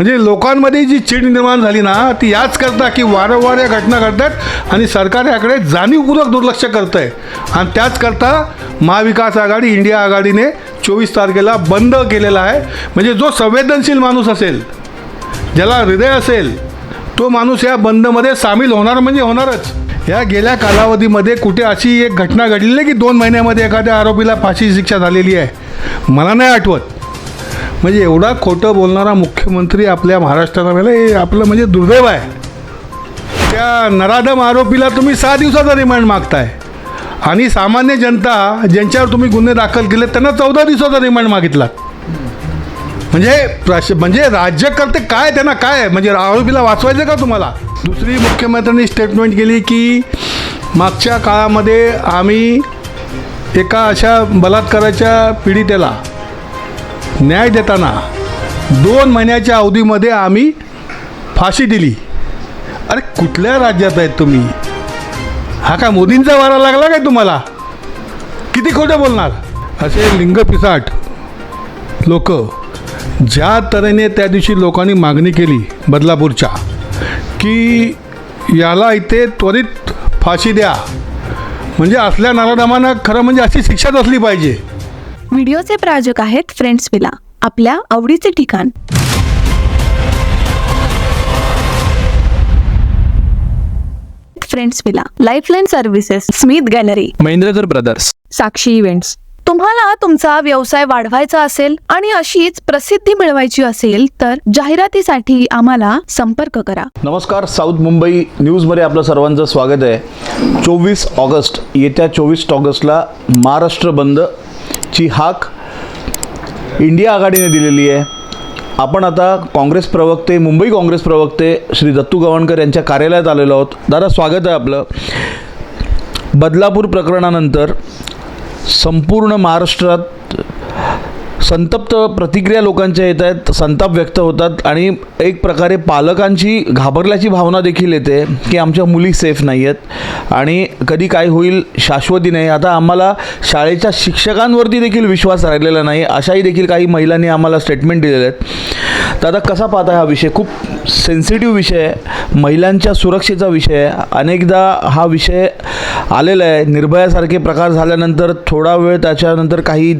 म्हणजे लोकांमध्ये जी चीड निर्माण झाली ना ती याच करता की वारंवार या घटना घडतात आणि सरकार याकडे जाणीवपूर्वक दुर्लक्ष करतं आहे आणि त्याच करता महाविकास आघाडी इंडिया आघाडीने चोवीस तारखेला बंद केलेला आहे. म्हणजे जो संवेदनशील माणूस असेल ज्याला हृदय असेल तो माणूस या बंदमध्ये सामील होणार म्हणजे होणारच. या गेल्या कालावधीमध्ये कुठे अशी एक घटना घडलेली की दोन महिन्यामध्ये एखाद्या आरोपीला फाशी शिक्षा झालेली आहे? मला नाही आठवत. म्हणजे एवढा खोटं बोलणारा मुख्यमंत्री आपल्या महाराष्ट्राला मिळाला हे आपलं म्हणजे दुर्दैव आहे. त्या नराधम आरोपीला तुम्ही सहा दिवसाचा रिमांड मागताय. आणि सामान्य जनता ज्यांच्यावर तुम्ही गुन्हे दाखल केले त्यांना चौदा दिवसाचा रिमांड मागितला म्हणजे प्रश म्हणजे राज्यकर्ते काय त्यांना काय म्हणजे आरोपीला वाचवायचं का तुम्हाला? दुसरी मुख्यमंत्र्यांनी स्टेटमेंट केली की मागच्या काळामध्ये आम्ही एका अशा बलात्काराच्या पीडितेला न्याय देताना दोन महिन्याच्या अवधीमध्ये आम्ही फाशी दिली. अरे कुठल्या राज्यात आहेत तुम्ही? हा काय मोदींचा वारा लागला काय तुम्हाला? किती खोटं बोलणार? असे लिंगपिसाट लोक ज्या तऱ्हेने त्या दिवशी लोकांनी मागणी केली बदलापूरच्या की याला इथे त्वरित फाशी द्या. म्हणजे असल्या नारादामानं खरं म्हणजे अशी शिक्षाच असली पाहिजे. व्हिडिओचे प्रायोजक आहेत फ्रेंड्स विला. आपल्या आवडीचे ठिकाण. Friends villa lifeline services Smith gallery Mahendrakar brothers Sakshi events तुम्हाला तुमचा व्यवसाय वाढवायचा असेल आणि अशीच प्रसिद्धी मिळवायची असेल तर जाहिरातीसाठी आम्हाला संपर्क करा. नमस्कार साऊथ मुंबई न्यूजमध्ये आपलं सर्वांचं स्वागत आहे. चोवीस ऑगस्ट येत्या चोवीस ऑगस्टला महाराष्ट्र ची हाक इंडिया आघाडीने दिलेली आहे. आपण आता काँग्रेस प्रवक्ते मुंबई काँग्रेस प्रवक्ते श्री दत्तू गवाणकर यांच्या कार्यालयात आलेलो आहोत. दादा स्वागत आहे आपलं. बदलापूर प्रकरणानंतर संपूर्ण महाराष्ट्रात संतप्त प्रतिक्रिया लोकांच्या येत आहेत संताप व्यक्त होतात आणि एक प्रकारे पालकांची घाबरल्याची भावना देखील येते की आमच्या मुली सेफ नाही आहेत आणि कधी काय होईल शाश्वती नाही. आता आम्हाला शाळेच्या शिक्षकांवरती देखील विश्वास राहिलेला नाही. अशाही देखील काही महिलांनी आम्हाला स्टेटमेंट दिलेले आहेत. तर आता कसा पाहता हा विषय? खूप सेन्सिटिव्ह विषय आहे. महिलांच्या सुरक्षेचा विषय आहे. अनेकदा हा विषय आलेला आहे. निर्भयासारखे प्रकार झाल्यानंतर थोडा वेळ त्याच्यानंतर काही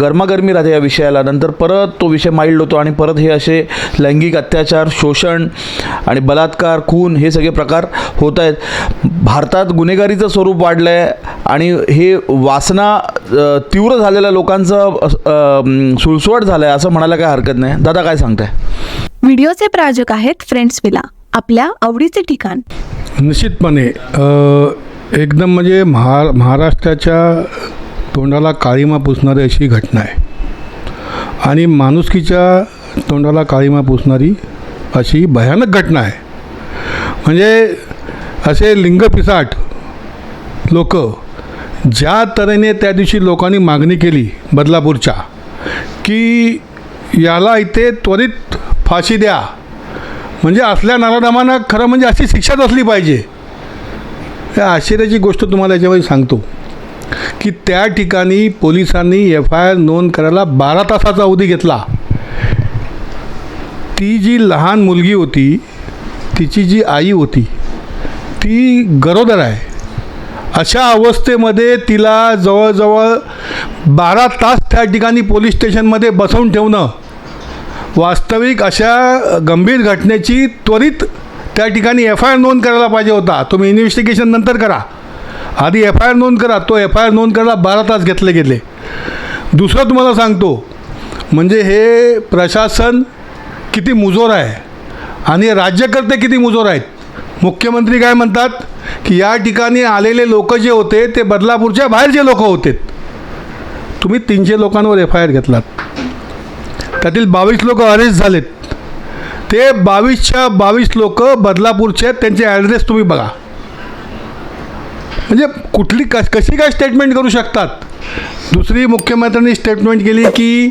गरमागरमी राहते या विषयाला. नंतर परत तो विषय माइल्ड होतो आणि परत हे असे लैंगिक अत्याचार शोषण आणि बलात्कार खून हे सगळे प्रकार होत आहेत. भारतात गुन्हेगारीचं स्वरूप वाढलं आहे आणि हे वासना तीव्र झालेल्या लोकांचं सुळसुळाट झालं आहे असं म्हणायला काय हरकत नाही. दादा काय सांगताय? व्हिडिओचे प्रायोजक आहेत फ्रेंड्स विला. आपल्या आवडीचे ठिकाण. निश्चितपणे एकदम म्हणजे महा महाराष्ट्राच्या तोंडाला काळीमा पुसणारी अशी घटना आहे. आणि माणुसकीच्या तोंडाला काळीमा पुसणारी अशी भयानक घटना आहे. म्हणजे असे लिंगपिसाट लोक ज्या तऱ्हेने त्या दिवशी लोकांनी मागणी केली बदलापूरच्या की याला इथे त्वरित फाशी द्या. म्हणजे असल्या नारादामांना खरं म्हणजे अशी शिक्षाच असली पाहिजे. या आश्चर्याची गोष्ट तुम्हाला याच्यामध्ये सांगतो. की त्या ठिकाणी पोलिसांनी एफ आय आर नोंद करायला बारा तासाचा अवधी घेतला. ती जी लहान मुलगी होती तिची जी आई होती ती गरोदर आहे. अशा अवस्थेमध्ये तिला जवळजवळ बारा तास त्या ठिकाणी पोलीस स्टेशनमध्ये बसवून ठेवणं वास्तविक अशा गंभीर घटनेची त्वरित त्या ठिकाणी एफ आय आर नोंद करायला पाहिजे होता. तुम्ही इन्व्हेस्टिगेशन नंतर करा. आधी एफ आय आर नोंद करा. तो एफ आय आर नोंद करायला बारा तास घेतले गेले. दुसरं तुम्हाला सांगतो. म्हणजे हे प्रशासन किती मुजोर आहे आणि राज्यकर्ते किती मुजोर आहेत. मुख्यमंत्री काय म्हणतात? की या ठिकाणी आलेले लोक जे होते ते बदलापूरच्या बाहेरचे लोक होते. तुम्ही तीनशे लोकांवर एफ आय आर घेतलात. त्यातील बावीस लोक अरेस्ट झालेत. ते बावीसच्या बावीस लोक बदलापूरचे आहेत. त्यांचे ॲड्रेस तुम्ही बघा. म्हणजे कुठली कश कशी काय स्टेटमेंट करू शकतात? दुसरी मुख्यमंत्र्यांनी स्टेटमेंट केली की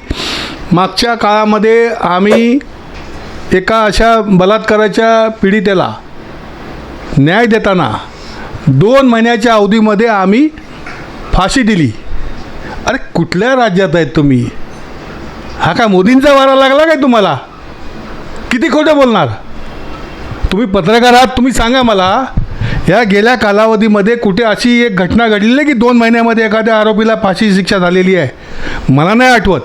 मागच्या काळामध्ये आम्ही एका अशा बलात्काराच्या पीडितेला न्याय देताना दोन महिन्याच्या अवधीमध्ये आम्ही फाशी दिली. अरे कुठल्या राज्यात आहेत तुम्ही? हा काय मोदींचा वारा लागला काय तुम्हाला? किती खोटं बोलणार? तुम्ही पत्रकार आहात तुम्ही सांगा मला या गेल्या कालावधीमध्ये कुठे अशी एक घटना घडली नाही की दोन महिन्यामध्ये एखाद्या आरोपीला फाशी शिक्षा झालेली आहे? मला नाही आठवत.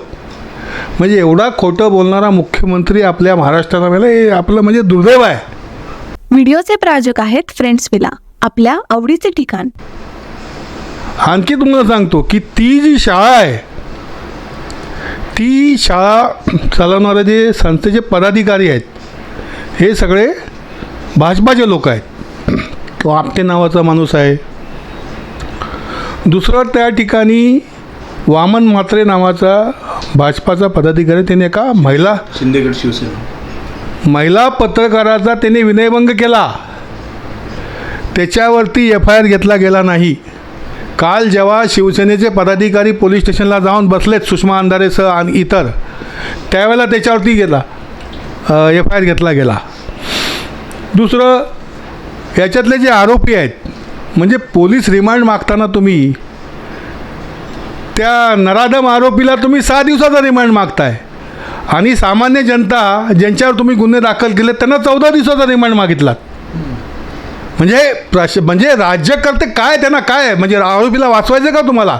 म्हणजे एवढा खोटं बोलणारा मुख्यमंत्री आपल्या महाराष्ट्राला मिळाला हे आपलं म्हणजे दुर्दैव आहे. व्हिडिओचे प्रायोजक आहेत फ्रेंड्स विला. आपल्या आवडीचे ठिकाण. आणखी तुम्हाला सांगतो की ती जी शाळा आहे ती शाळा चालवणारे जे संस्थेचे पदाधिकारी आहेत हे सगळे भाजपाचे लोक आहेत. तो आपटे नावाचा माणूस आहे. दुसरं त्या ठिकाणी वामन म्हात्रे नावाचा भाजपाचा पदाधिकारी त्याने एका महिला शिंदेगड शिवसेना. महिला पत्रकाराचा त्याने विनयभंग केला. त्याच्यावरती एफ आय आर घेतला गेला नाही. काल जेव्हा शिवसेनेचे पदाधिकारी पोलीस स्टेशनला जाऊन बसलेत सुषमा अंधारेसह आणि इतर त्यावेळेला त्याच्यावरती गेला एफ आय आर घेतला गेला. दुसरं याच्यातले जे आरोपी आहेत म्हणजे पोलीस रिमांड मागताना तुम्ही त्या नराधम आरोपीला तुम्ही सहा दिवसाचा रिमांड मागताय. आणि सामान्य जनता ज्यांच्यावर तुम्ही गुन्हे दाखल केले त्यांना चौदा दिवसाचा रिमांड मागितला म्हणजे प्रश म्हणजे राज्यकर्ते काय त्यांना काय म्हणजे आरोपीला वाचवायचं का तुम्हाला?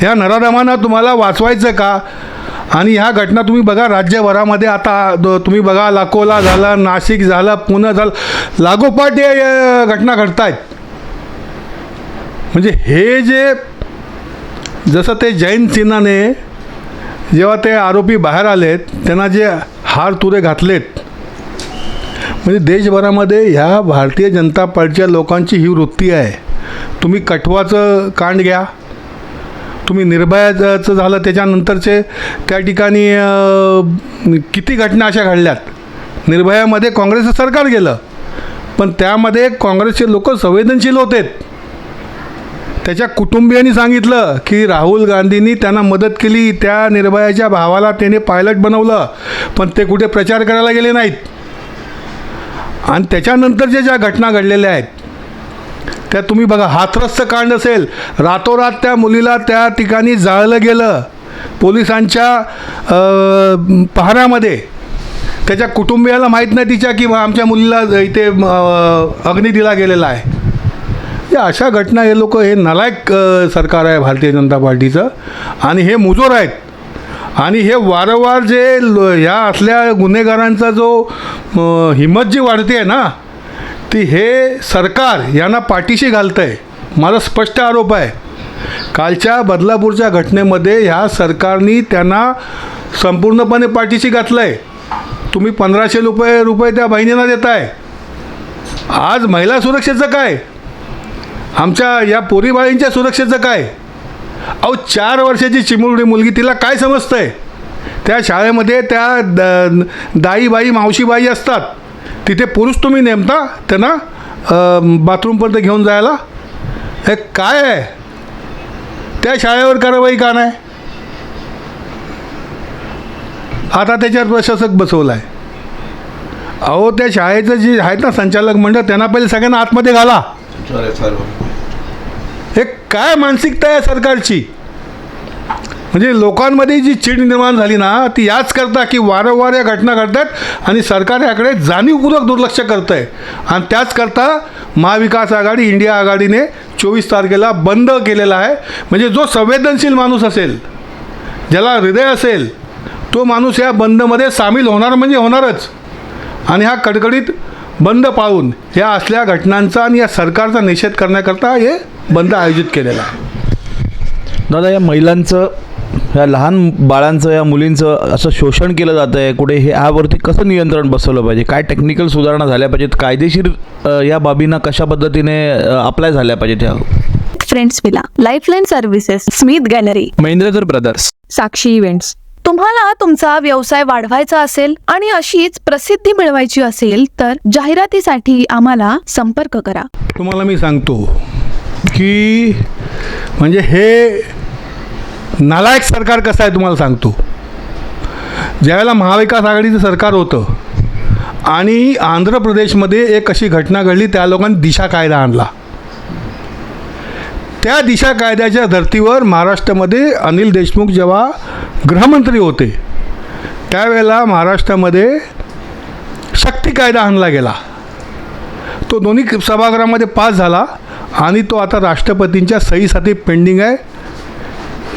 ह्या नराधमांना तुम्हाला वाचवायचं का? आणि ह्या घटना तुम्ही बघा राज्यभरामध्ये आता द- तुम्ही बघा लाकोला झालं नाशिक झालं पुणे झालं लागोपाठ या घटना घडत आहेत म्हणजे हे जे जसं ते जैन सिन्हाने जेव्हा ते आरोपी बाहेर आलेत त्यांना जे हार तुरे घातलेत. म्हणजे देशभरामध्ये ह्या भारतीय जनता पार्टीच्या लोकांची ही वृत्ती आहे. तुम्ही कठवाचं कांड घ्या. तुम्ही निर्भयाचं झालं त्याच्यानंतरचे त्या ठिकाणी किती घटना अशा घडल्यात? निर्भयामध्ये काँग्रेसचं सरकार गेलं पण त्यामध्ये काँग्रेसचे लोक संवेदनशील होते त्याच्या कुटुंबियांनी सांगितलं की राहुल गांधींनी त्यांना मदत केली त्या निर्भयाच्या भावाला त्याने पायलट बनवलं पण ते कुठे प्रचार करायला गेले नाहीत. आणि त्याच्यानंतरच्या ज्या घटना घडलेल्या आहेत त्या तुम्ही बघा हाथरसचं कांड असेल. रातोरात त्या मुलीला त्या ठिकाणी जाळलं गेलं. पोलिसांच्या अ, पहाऱ्यामध्ये त्याच्या कुटुंबियाला माहीत नाही तिच्या की आमच्या मुलीला इथे अ, अग्नी दिला गेलेला आहे. या अशा घटना हे लोक हे नालायक सरकार आहे भारतीय जनता पार्टीचं. आणि हे मुजोर आहेत. आणि हे वारंवार जे लो ह्या असल्या गुन्हेगारांचा जो हिंमत जी वाढते आहे ना ती हे सरकार यांना पाठीशी घालतं आहे माझा स्पष्ट आरोप आहे. कालच्या बदलापूरच्या घटनेमध्ये ह्या सरकारनी त्यांना संपूर्णपणे पाठीशी घातलं आहे तुम्ही पंधराशे रुपये रुपये त्या बहिणींना देताय. आज महिला सुरक्षेचं काय? आमच्या या पोरीबाळींच्या सुरक्षेचं काय? अहो चार वर्षाची चिमुरडी मुलगी तिला काय समजतंय? त्या शाळेमध्ये त्या द दाईबाई मावशीबाई असतात. तिथे पुरुष तुम्ही नेमता त्यांना बाथरूमपर्यंत घेऊन जायला. हे काय आहे? त्या शाळेवर कारवाई का नाही? आता त्याच्यावर प्रशासक बसवला आहे अहो त्या शाळेचं जे आहेत ना संचालक मंडळ त्यांना पहिले सगळ्यांना आतमध्ये घाला. हे काय मानसिकता आहे सरकारची? म्हणजे लोकांमध्ये जी चीड निर्माण झाली ना ती याच करता की वारंवार या घटना घडतात आणि सरकार याकडे जाणीवपूर्वक दुर्लक्ष करतं आहे आणि त्याच करता महाविकास आघाडी इंडिया आघाडीने चोवीस तारखेला बंद केलेला आहे. म्हणजे जो संवेदनशील माणूस असेल ज्याला हृदय असेल तो माणूस या बंदमध्ये सामील होणार म्हणजे होणारच. आणि हा कडकडीत बंद पाळून या असल्या घटनांचा आणि या सरकारचा निषेध करण्याकरता हे बंद आयोजित केलेला आहे. दादा या महिलांचं या लहान बाळांचं या मुलींचं असं शोषण केलं जातं आहे. कुठे हे ह्यावरती कसं नियंत्रण बसवलं पाहिजे? काय टेक्निकल सुधारणा झाल्या पाहिजेत? कायदेशीर या बाबींना कशा पद्धतीने अप्लाय झाल्या पाहिजेत ह्या? Friends villa lifeline services Smith gallery Mahendradhar brothers Sakshi events तुम्हाला तुमचा व्यवसाय वाढवायचा असेल आणि अशीच प्रसिद्धी मिळवायची असेल तर जाहिरातीसाठी आम्हाला संपर्क करा. तुम्हाला मी सांगतो की म्हणजे हे नालायक सरकार कसं आहे तुम्हाला सांगतो. ज्यावेळेला महाविकास आघाडीचं सरकार होतं आणि आंध्र प्रदेशमध्ये एक अशी घटना घडली त्या लोकांनी दिशा कायदा आणला. त्या दिशा कायद्याच्या धर्तीवर महाराष्ट्रामध्ये अनिल देशमुख जेव्हा गृहमंत्री होते त्यावेळेला महाराष्ट्रामध्ये शक्ती कायदा आणला गेला. तो दोन्ही सभागृहामध्ये पास झाला आणि तो आता राष्ट्रपतींच्या सहीसाठी पेंडिंग आहे.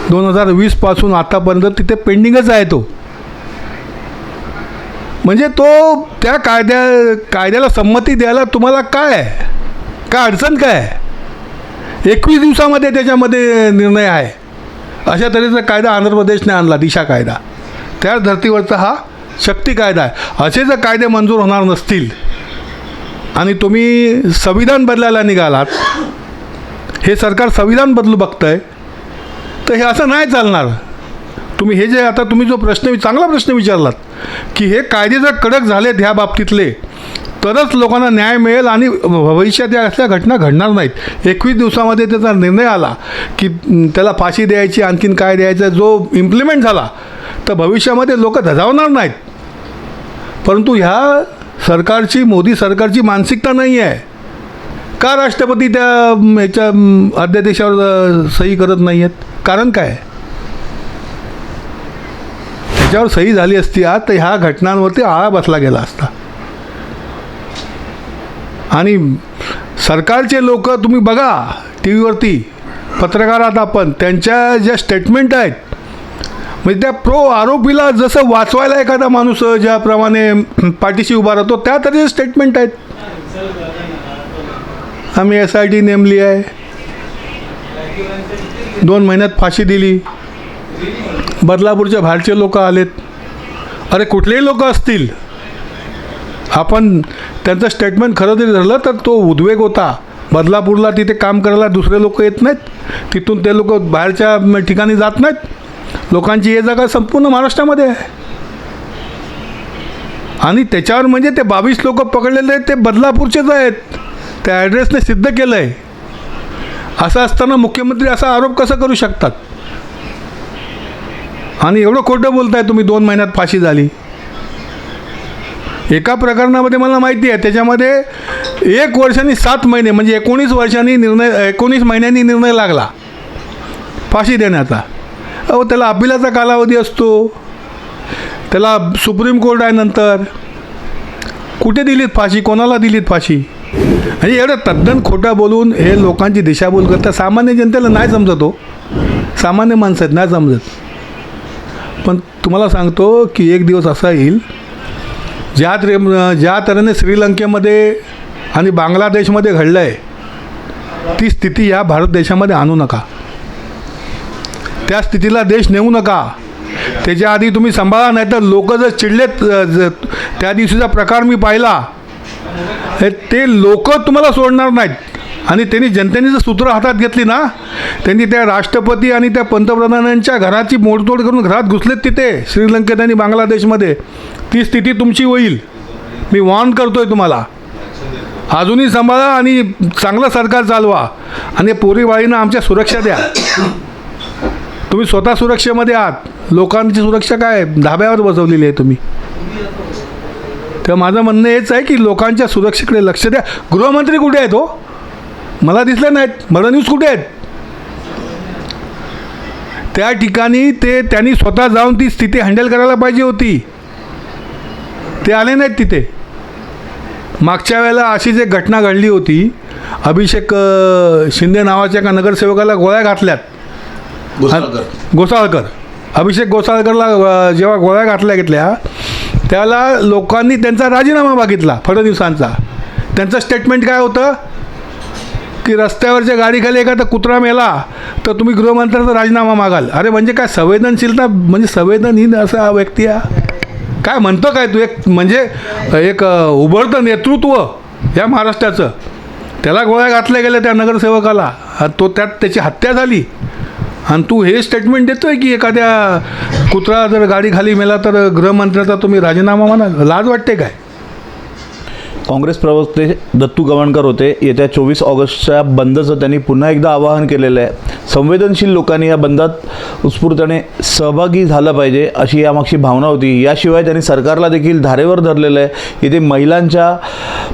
दोन हजार वीसपासून आतापर्यंत तिथे पेंडिंगच आहे तो. म्हणजे तो त्या कायद्या कायद्याला संमती द्यायला तुम्हाला काय आहे? काय अडचण काय आहे? एकवीस दिवसामध्ये त्याच्यामध्ये निर्णय आहे. अशा तऱ्हेचा कायदा आंध्र प्रदेशने आणला दिशा कायदा. त्या धर्तीवरचा हा शक्ती कायदा आहे. असे जर कायदे मंजूर होणार नसतील आणि तुम्ही संविधान बदलायला निघालात हे सरकार संविधान बदलू बघतं आहे तर हे असं नाही चालणार. तुम्ही हे जे आता तुम्ही जो प्रश्न चांगला प्रश्न विचारलात की हे कायदे जर कडक झालेत ह्या बाबतीतले तरच लोकांना न्याय मिळेल आणि भविष्यात या असल्या घटना घडणार नाहीत. एकवीस दिवसामध्ये त्याचा निर्णय आला की त्याला फाशी द्यायची आणखीन काय द्यायचं जो इम्प्लिमेंट झाला तर भविष्यामध्ये लोक धजावणार नाहीत. परंतु ह्या सरकारची मोदी सरकारची मानसिकता नाही आहे का राष्ट्रपती त्या ह्याच्या अध्यादेशावर सही करत नाही आहेत कारण काय? त्याच्यावर सही झाली असती आज तर ह्या घटनांवरती आळा बसला गेला असता. आणि सरकारचे लोक तुम्ही बघा टी व्हीवरती पत्रकार आहात आपण त्यांच्या ज्या स्टेटमेंट आहेत म्हणजे त्या प्रो आरोपीला जसं वाचवायला एखादा माणूस ज्याप्रमाणे पाठीशी उभा राहतो त्या तऱ्हेचे स्टेटमेंट आहेत. आम्ही एस आय टी नेमली आहे. दोन महिन्यात फाशी दिली. बदलापूरच्या बाहेरचे लोक आलेत. अरे कुठलेही लोक असतील. आपण त्यांचं स्टेटमेंट खरं जरी धरलं तर तो उद्वेग होता. बदलापूरला तिथे काम करायला दुसरे लोक येत नाहीत. तिथून ते लोक बाहेरच्या ठिकाणी जात नाहीत. लोकांची ये जागा संपूर्ण महाराष्ट्रामध्ये आहे. आणि त्याच्यावर म्हणजे ते बावीस लोक पकडलेले आहेत ते बदलापूरचेच आहेत. त्या ॲड्रेसने सिद्ध केलं आहे असं असताना मुख्यमंत्री असा आरोप कसा करू शकतात? आणि एवढं खोटं बोलताय तुम्ही दोन महिन्यात फाशी झाली. एका प्रकरणामध्ये मला माहिती आहे त्याच्यामध्ये एक वर्षांनी सात महिने म्हणजे एकोणीस वर्षांनी निर्णय एकोणीस महिन्यांनी निर्णय लागला. फाशी देण्याचा. अहो त्याला अपिलाचा कालावधी असतो. त्याला सुप्रीम कोर्ट आहे नंतर. कुठे दिलीत फाशी? कोणाला दिलीत फाशी? म्हणजे एवढं तद्दन खोटं बोलून हे लोकांची दिशाभूल करता सामान्य जनतेला नाही समजत हो. सामान्य माणसं आहेत नाही समजत. पण तुम्हाला सांगतो की एक दिवस असा येईल ज्या त्रे ज्या तऱ्हेने श्रीलंकेमध्ये आणि बांगलादेशमध्ये घडलं आहे ती स्थिती या भारत देशामध्ये आणू नका. त्या स्थितीला देश नेऊ नका. त्याच्या आधी तुम्ही सांभाळा नाही तर लोक जर चिडलेत ज- त्या दिवशीचा प्रकार मी पाहिला ते लोक तुम्हाला सोडणार नाहीत. आणि त्यांनी जनतेने जर सूत्र हातात घेतली ना त्यांनी त्या राष्ट्रपती आणि त्या पंतप्रधानांच्या घराची मोडतोड करून घरात घुसलेत तिथे श्रीलंकेत आणि बांगलादेशमध्ये. ती स्थिती तुमची होईल. मी वॉर्न आहे तुम्हाला. अजूनही सांभाळा आणि चांगलं सरकार चालवा. आणि पोरीबाळींना आमच्या सुरक्षा द्या. तुम्ही स्वतः सुरक्षेमध्ये आहात. लोकांची सुरक्षा काय? धाब्यावर बसवलेली आहे तुम्ही. तेव्हा माझं म्हणणं हेच आहे की लोकांच्या सुरक्षेकडे लक्ष द्या. गृहमंत्री कुठे आहेत हो? मला दिसले नाहीत. मला न्यूज कुठे आहेत? त्या ठिकाणी ते त्यांनी स्वतः जाऊन ती स्थिती हँडल करायला पाहिजे होती. ते आले नाहीत तिथे. मागच्या वेळेला अशीच एक घटना घडली होती अभिषेक शिंदे नावाच्या एका नगरसेवकाला गोळ्या घातल्यात. गोसाळकर. अभिषेक गोसाळकरला जेव्हा गोळ्या घातल्या घेतल्या त्याला लोकांनी त्यांचा राजीनामा मागितला फडणवीसांचा. त्यांचं स्टेटमेंट काय होतं? की रस्त्यावरच्या गाडीखाली एखादा कुत्रा मेला तर तुम्ही गृहमंत्र्याचा राजीनामा मागाल. अरे म्हणजे काय संवेदनशीलता म्हणजे संवेदनहीन असा हा व्यक्ती हा? काय म्हणतो काय तू? एक म्हणजे एक उभळतं उभरतं नेतृत्व या महाराष्ट्राचं. त्याला गोळ्या घातल्या गेल्या त्या नगरसेवकाला. तो त्यात त्याची हत्या झाली. आणि तू हे स्टेटमेंट देतोय की एखाद्या कुत्रा जर गाडी खाली मेला तर गृहमंत्र्याचा तुम्ही राजीनामा म्हणाल लाज वाटते काय? काँग्रेस प्रवक्ते दत्तू गवणकर होते. येत्या चोवीस ऑगस्टच्या बंदचं त्यांनी पुन्हा एकदा आवाहन केलेलं आहे. संवेदनशील लोकांनी या बंदात उत्स्फूर्तपणे सहभागी झालं पाहिजे अशी यामागची भावना होती. याशिवाय त्यांनी सरकारला देखील धारेवर धरलेलं आहे. इथे महिलांच्या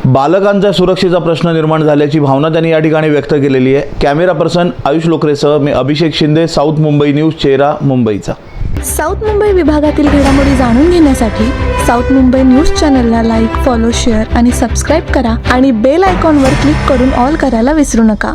बालकांच्या सुरक्षेचा प्रश्न निर्माण झाल्याची भावना त्यांनी या ठिकाणी व्यक्त केलेली आहे. कॅमेरा पर्सन आयुष लोकरेसह मी अभिषेक शिंदे साऊथ मुंबई न्यूज चेहरा मुंबईचा. साऊथ मुंबई विभागातील घडामोडी जाणून घेण्यासाठी साऊथ मुंबई न्यूज चॅनलला लाईक फॉलो शेअर आणि सबस्क्राईब करा आणि बेल आयकॉनवर क्लिक करून ऑल करायला विसरू नका.